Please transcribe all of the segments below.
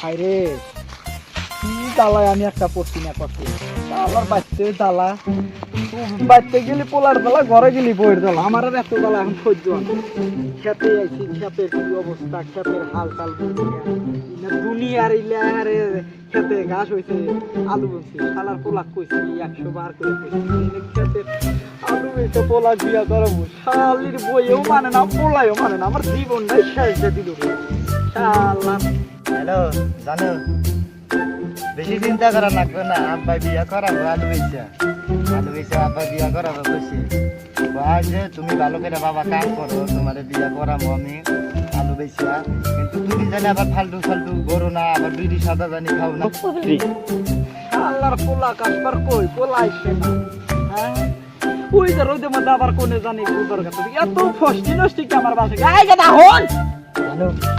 High রে কি জ্বালায় আমি একটা পড়ছি না কত? আমার বাচ্চা জ্বালা। বাচ্চা গেলি পোলার জ্বালা ঘরে গেলি বইয়ের জ্বালা আমার আর এত জ্বালা এখন সহ্য হয়। খেতে আইছি, খেতের কি অবস্থা, খেতের হাল চাল দুনিয়ার ইলা আরে খেতে ঘাস হইছে, আলু বলছি শালার পোলাক কইছি, একশো বার করে খেতের আলু হইছে, পোলাক বিয়া করব শালির বইয়েও মানে না পোলাইও মানে না, আমার জীবনটাই শেষ দিয়ে দিল। শালা হ্যালো জানো? বেশি চিন্তা করা লাগবে না আব্বা বিয়া করাবো আলু বেচা। আলু বেচা আব্বা বিয়া করাবো কয় যে তুমি ভালো করে বাবা কাম করো তোমার বিয়া করাবো আমি আলু বেচা। কিন্তু তুমি জানি আবার ফালতু ফালতু করো না আবার বিড়ি সাদা জানি খাও না। আল্লাহর পোলা কাশবার কই? পোলা আইছে না। হ্যাঁ? ওই যে রোদে মধ্যে আবার কোনে জানি গুদর কাছে এত ফষ্টি নষ্টি কি আমার বাসে গায় গাদা হন!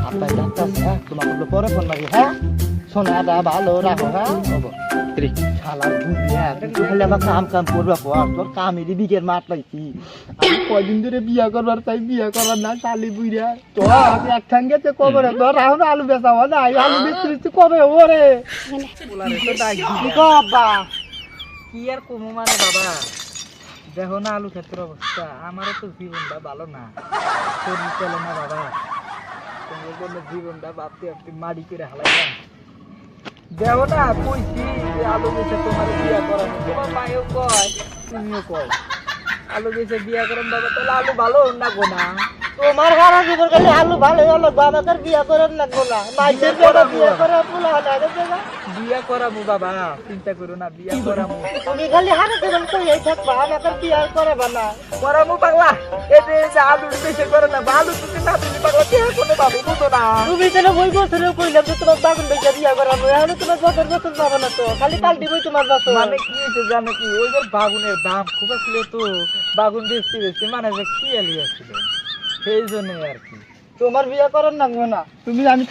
আব্বা ডাক্তার হ্যাঁ? বলল পরে ফোন লাগবে হ্যাঁ? ভালো, রাখো হ্যাঁ? আমার কাম কাম করবা ধরে বিয়া চাই, বিয়া আমি এক আলু বেচা হয় আলু কবে কি আর মানে বাবা? দেখো না আলু ক্ষেত্রের অবস্থা, আমারও তো জীবনটা ভালো না, বাবা। তোমার জন্য জীবনটা ভাবতে না কইছি যে আলু তোমার বিয়া করানো তোমার মায়েও কয়, তুমিও কয়, আলু বেচে বিয়া করেন বাবা, তাহলে আলু ভালো না গো তোমার সারা জীবন খালি আলু ভালো হলো আমাকে বিয়া করার লাগবো না। মাইসের বেটা বিয়া করার পোলা না বিয়া করাবো বাবা চিন্তা করো না বিয়া করাবো। তুমি খালি হারে জীবন কই থাকবা আমাকে বিয়া করাবা না। করাবো পাগলা এতে যে আলু বেশি করে না আলু তুমি না তুমি পাগলা কে কোনো বাবু বুঝো না। তুমি তাহলে ওই বছরে কইলাম যে তোমার বাগুন বেচা বিয়া করাবো এখন তোমার বছর বছর যাব না তো খালি পাল্টি বই তোমার বছর মানে কি হয়েছে জানো কি? ওই যে বাগুনের দাম খুব ছিল তো বাগুন বেশি বেশি মানে যে কি আলি আসছিল সেই জন্যই আর কি। তোমার বিয়ে করার লাগবে না। তুমি আমি